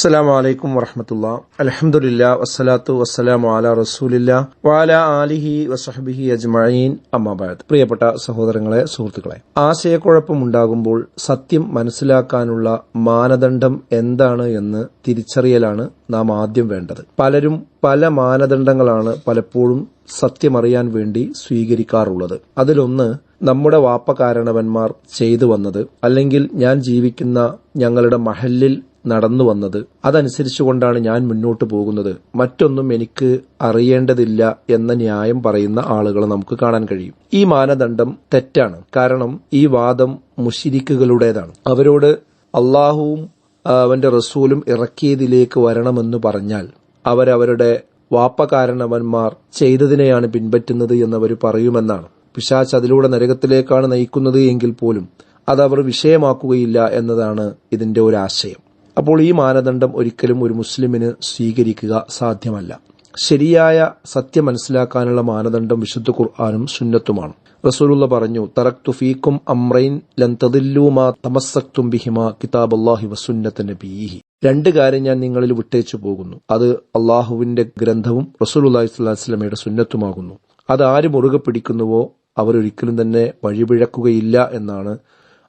അസ്സലാം വലൈക്കും വറഹമത്തുള്ള. അലഹമുല്ല വസ്സലാത്തു വസ്സലാം അല റസൂലില്ല വാല ആലിഹി വസഹബിഹി അജ്മീൻ അമ്മാബാദ് പ്രിയപ്പെട്ട സഹോദരങ്ങളെ സുഹൃത്തുക്കളെ ആശയക്കുഴപ്പമുണ്ടാകുമ്പോൾ സത്യം മനസ്സിലാക്കാനുള്ള മാനദണ്ഡം എന്താണ് എന്ന് തിരിച്ചറിയലാണ് നാം ആദ്യം വേണ്ടത്. പലരും പല മാനദണ്ഡങ്ങളാണ് പലപ്പോഴും സത്യമറിയാൻ വേണ്ടി സ്വീകരിക്കാറുള്ളത്. അതിലൊന്ന് നമ്മുടെ വാപ്പകാരണവന്മാർ ചെയ്തു വന്നത് അല്ലെങ്കിൽ ഞാൻ ജീവിക്കുന്ന ഞങ്ങളുടെ മഹലിൽ നടന്നു വന്നത്. അതനുസരിച്ചുകൊണ്ടാണ് ഞാൻ മുന്നോട്ട് പോകുന്നത്. മറ്റൊന്നും എനിക്ക് അറിയേണ്ടതില്ല എന്ന ന്യായം പറയുന്ന ആളുകളെ നമുക്ക് കാണാൻ കഴിയും. ഈ മാനദണ്ഡം തെറ്റാണ്. കാരണം ഈ വാദം മുഷിരിക്കുകളുടേതാണ്. അവരോട് അള്ളാഹുവും അവന്റെ റസൂലും ഇറക്കിയതിലേക്ക് വരണമെന്ന് പറഞ്ഞാൽ അവരവരുടെ വാപ്പകാരണവന്മാർ ചെയ്തതിനെയാണ് പിൻപറ്റുന്നത് എന്നവർ പറയുമെന്നാണ്. പിശാച്ച് അതിലൂടെ നരകത്തിലേക്കാണ് നയിക്കുന്നത് എങ്കിൽ പോലും അതവർ വിഷയമാക്കുകയില്ല എന്നതാണ് ഇതിന്റെ ഒരു ആശയം. അപ്പോൾ ഈ മാനദണ്ഡം ഒരിക്കലും ഒരു മുസ്ലിമിന് സ്വീകരിക്കുക സാധ്യമല്ല. ശരിയായ സത്യം മനസ്സിലാക്കാനുള്ള മാനദണ്ഡം വിശുദ്ധ ഖുർആാനും സുന്നത്തുമാണ്. റസൂലുള്ള പറഞ്ഞു തറക്തു ഫീക്കും അമ്രൈൻ ലന്തതില്ലൂമാ തമസ്സക്തും ബിഹിമ കിതാബ് അള്ളാഹി വസുന്നത്ത് നബീഹി. രണ്ട് കാര്യം ഞാൻ നിങ്ങളിൽ വിട്ടേച്ചു പോകുന്നു. അത് അള്ളാഹുവിന്റെ ഗ്രന്ഥവും റസൂലുല്ലാഹി സ്വലാസ്ലമയുടെ സുന്നത്തുമാകുന്നു. അത് ആര് മുറുകെ പിടിക്കുന്നുവോ അവരൊരിക്കലും തന്നെ വഴിപിഴക്കുകയില്ല എന്നാണ്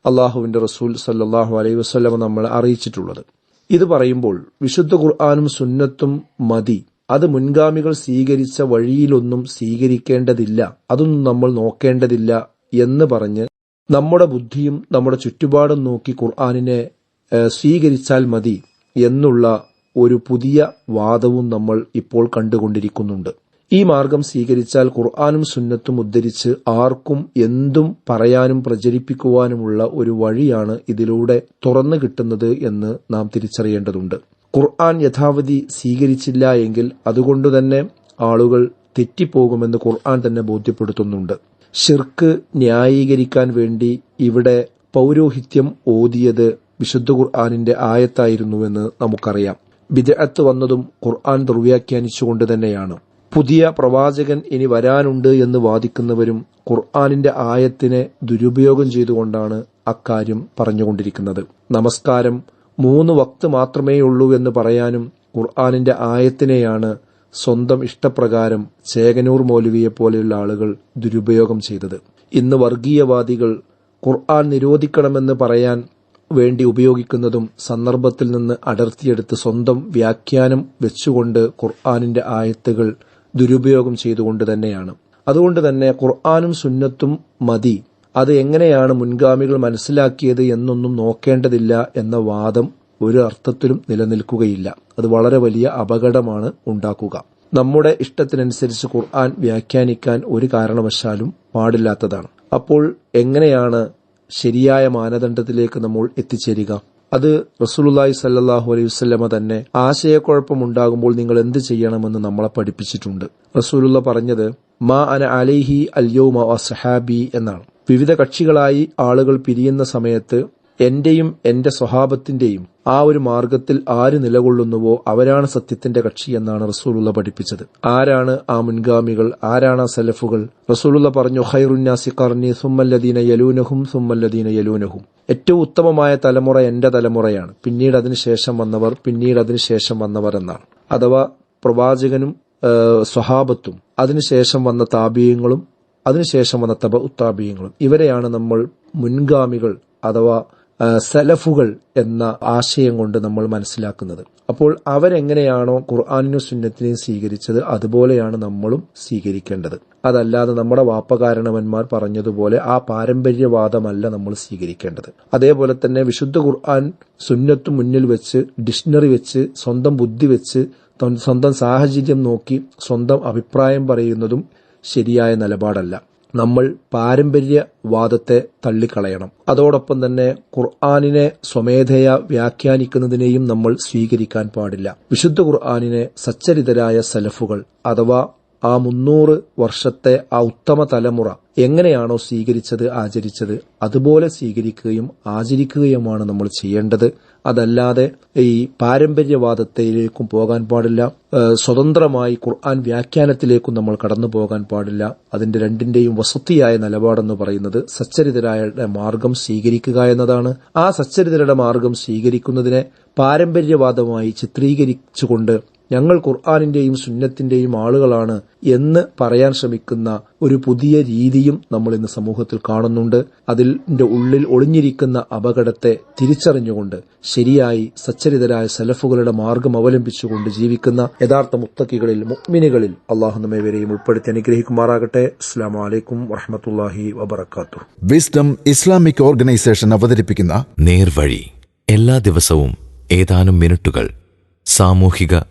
അള്ളാഹുവിന്റെ റസൂൽ സല്ലാഹു അലൈഹി വസ്ലമ നമ്മളെ അറിയിച്ചിട്ടുള്ളത്. ഇത് പറയുമ്പോൾ വിശുദ്ധ ഖുർആാനും സുന്നത്തും മതി. അത് മുൻഗാമികൾ സ്വീകരിച്ച വഴിയിലൊന്നും സ്വീകരിക്കേണ്ടതില്ല. അതൊന്നും നമ്മൾ നോക്കേണ്ടതില്ല എന്ന് പറഞ്ഞ് നമ്മുടെ ബുദ്ധിയും നമ്മുടെ ചുറ്റുപാടും നോക്കി ഖുർആാനിനെ സ്വീകരിച്ചാൽ മതി എന്നുള്ള ഒരു പുതിയ വാദവും നമ്മൾ ഇപ്പോൾ കണ്ടുകൊണ്ടിരിക്കുന്നുണ്ട്. ഈ മാർഗം സ്വീകരിച്ചാൽ ഖുർആാനും സുന്നത്തും ഉദ്ധരിച്ച് ആർക്കും എന്തും പറയാനും പ്രചരിപ്പിക്കുവാനുമുള്ള ഒരു വഴിയാണ് ഇതിലൂടെ തുറന്നു കിട്ടുന്നത് എന്ന് നാം തിരിച്ചറിയേണ്ടതുണ്ട്. ഖുർആൻ യഥാവധി സ്വീകരിച്ചില്ല എങ്കിൽ അതുകൊണ്ടുതന്നെ ആളുകൾ തെറ്റിപ്പോകുമെന്ന് ഖുർആൻ തന്നെ ബോധ്യപ്പെടുത്തുന്നുണ്ട്. ഷിർക്ക് ന്യായീകരിക്കാൻ വേണ്ടി ഇവിടെ പൗരോഹിത്യം ഓതിയത് വിശുദ്ധ ഖുർആാനിന്റെ ആയത്തായിരുന്നുവെന്ന് നമുക്കറിയാം. ബിദഅത്ത് വന്നതും ഖുർആൻ ദുർവ്യാഖ്യാനിച്ചുകൊണ്ട് തന്നെയാണ്. പുതിയ പ്രവാചകൻ ഇനി വരാനുണ്ട് എന്ന് വാദിക്കുന്നവരും ഖുർആാനിന്റെ ആയത്തിനെ ദുരുപയോഗം ചെയ്തുകൊണ്ടാണ് അക്കാര്യം പറഞ്ഞുകൊണ്ടിരിക്കുന്നത്. നമസ്കാരം മൂന്ന് വക്ത് മാത്രമേ ഉള്ളൂ എന്ന് പറയാനും ഖുർആാനിന്റെ ആയത്തിനെയാണ് സ്വന്തം ഇഷ്ടപ്രകാരം ചേകനൂർ മൗലവിയെ പോലെയുള്ള ആളുകൾ ദുരുപയോഗം ചെയ്തത്. ഇന്ന് വർഗീയവാദികൾ ഖുർആൻ നിരോധിക്കണമെന്ന് പറയാൻ വേണ്ടി ഉപയോഗിക്കുന്നതും സന്ദർഭത്തിൽ നിന്ന് അടർത്തിയെടുത്ത് സ്വന്തം വ്യാഖ്യാനം വെച്ചുകൊണ്ട് ഖുർആാനിന്റെ ആയത്തുകൾ ദുരുപയോഗം ചെയ്തുകൊണ്ട് തന്നെയാണ്. അതുകൊണ്ട് തന്നെ ഖുർആാനും സുന്നത്തും മതി. അത് എങ്ങനെയാണ് മുൻഗാമികൾ മനസ്സിലാക്കിയത് എന്നൊന്നും നോക്കേണ്ടതില്ല എന്ന വാദം ഒരു അർത്ഥത്തിലും നിലനിൽക്കുകയില്ല. അത് വളരെ വലിയ അപകടമാണ് ഉണ്ടാക്കുക. നമ്മുടെ ഇഷ്ടത്തിനനുസരിച്ച് ഖുർആൻ വ്യാഖ്യാനിക്കാൻ ഒരു കാരണവശാലും പാടില്ലാത്തതാണ്. അപ്പോൾ എങ്ങനെയാണ് ശരിയായ മാനദണ്ഡത്തിലേക്ക് നമ്മൾ എത്തിച്ചേരുക? അത് റസൂലുല്ലായി സല്ലാഹു അലൈഹി വസ്ലമ തന്നെ ആശയക്കുഴപ്പമുണ്ടാകുമ്പോൾ നിങ്ങൾ എന്ത് ചെയ്യണമെന്ന് നമ്മളെ പഠിപ്പിച്ചിട്ടുണ്ട്. റസൂലുള്ള പറഞ്ഞത് മാ അന അലൈഹി അല്യോമ സഹാബി എന്നാണ്. വിവിധ കക്ഷികളായി ആളുകൾ പിരിയുന്ന സമയത്ത് എന്റെയും എന്റെ സ്വഭാവത്തിന്റെയും ആ ഒരു മാർഗത്തിൽ ആര് നിലകൊള്ളുന്നുവോ അവരാണ് സത്യത്തിന്റെ കക്ഷി എന്നാണ് റസൂലുള്ള പഠിപ്പിച്ചത്. ആരാണ് ആ മുൻഗാമികൾ? ആരാണ് ആ സലഫുകൾ? റസൂലുള്ള പറഞ്ഞു ഹൈറുന്നാസി കർണി യലൂനഹും സുമല്ലദീന യലൂനഹും. ഏറ്റവും ഉത്തമമായ തലമുറ എന്റെ തലമുറയാണ്. പിന്നീട് അതിനുശേഷം വന്നവർ പിന്നീട് അതിനുശേഷം വന്നവർ എന്നാണ്. അഥവാ പ്രവാചകനും സ്വഹാബത്തും അതിനുശേഷം വന്ന താപീയങ്ങളും അതിനുശേഷം വന്ന തബ ഉത്താബീയങ്ങളും ഇവരെയാണ് നമ്മൾ മുൻഗാമികൾ അഥവാ സലഫുകൾ എന്ന ആശയം കൊണ്ട് നമ്മൾ മനസ്സിലാക്കുന്നത്. അപ്പോൾ അവരെങ്ങനെയാണോ ഖുർആാനിനും സുന്നത്തിനെയും സ്വീകരിച്ചത് അതുപോലെയാണ് നമ്മളും സ്വീകരിക്കേണ്ടത്. അതല്ലാതെ നമ്മുടെ വാപ്പകാരണവന്മാർ പറഞ്ഞതുപോലെ ആ പാരമ്പര്യവാദമല്ല നമ്മൾ സ്വീകരിക്കേണ്ടത്. അതേപോലെ തന്നെ വിശുദ്ധ ഖുർആൻ സുന്നത്ത് മുന്നിൽ വെച്ച് ഡിക്ഷണറി വെച്ച് സ്വന്തം ബുദ്ധി വെച്ച് സ്വന്തം സാഹചര്യം നോക്കി സ്വന്തം അഭിപ്രായം പറയുന്നതും ശരിയായ നിലപാടല്ല. നമ്മൾ പാരമ്പര്യവാദത്തെ തള്ളിക്കളയണം. അതോടൊപ്പം തന്നെ ഖുർആാനിനെ സ്വമേധയാ വ്യാഖ്യാനിക്കുന്നതിനെയും നമ്മൾ സ്വീകരിക്കാൻ പാടില്ല. വിശുദ്ധ ഖുർആാനിനെ സച്ചരിതരായ സലഫുകൾ അഥവാ ആ മുന്നൂറ് വർഷത്തെ ആ ഉത്തമ തലമുറ എങ്ങനെയാണോ സ്വീകരിച്ചത് ആചരിച്ചത് അതുപോലെ സ്വീകരിക്കുകയും ആചരിക്കുകയുമാണ് നമ്മൾ ചെയ്യേണ്ടത്. അതല്ലാതെ ഈ പാരമ്പര്യവാദത്തിലേക്കും പോകാൻ പാടില്ല. സ്വതന്ത്രമായി ഖുർആൻ വ്യാഖ്യാനത്തിലേക്കും നമ്മൾ കടന്നു പോകാൻ പാടില്ല. അതിന്റെ രണ്ടിന്റെയും വസത്തിയായ നിലപാടെന്ന് പറയുന്നത് സച്ചരിതരായ മാർഗം സ്വീകരിക്കുക എന്നതാണ്. ആ സച്ചരിതരുടെ മാർഗം സ്വീകരിക്കുന്നതിനെ പാരമ്പര്യവാദമായി ചിത്രീകരിച്ചുകൊണ്ട് ഞങ്ങൾ ഖുർആാനിന്റെയും സുന്നത്തിന്റെയും ആളുകളാണ് എന്ന് പറയാൻ ശ്രമിക്കുന്ന ഒരു പുതിയ രീതിയും നമ്മൾ ഇന്ന് സമൂഹത്തിൽ കാണുന്നുണ്ട്. അതിന്റെ ഉള്ളിൽ ഒളിഞ്ഞിരിക്കുന്ന അപകടത്തെ തിരിച്ചറിഞ്ഞുകൊണ്ട് ശരിയായി സച്ചരിതരായ സലഫുകളുടെ മാർഗം അവലംബിച്ചുകൊണ്ട് ജീവിക്കുന്ന യഥാർത്ഥ മുത്തക്കികളിൽ മുക്മിനുകളിൽ അള്ളാഹു നമ്മേവരെയും ഉൾപ്പെടുത്തി അനുഗ്രഹിക്കുമാറാകട്ടെ. അസ്സാം വലൈക്കും വറഹമത്തല്ലാഹി വബർക്കാത്തു വിസ്ഡം ഇസ്ലാമിക് ഓർഗനൈസേഷൻ അവതരിപ്പിക്കുന്ന നേർവഴി. എല്ലാ ദിവസവും ഏതാനും മിനിറ്റുകൾ സാമൂഹിക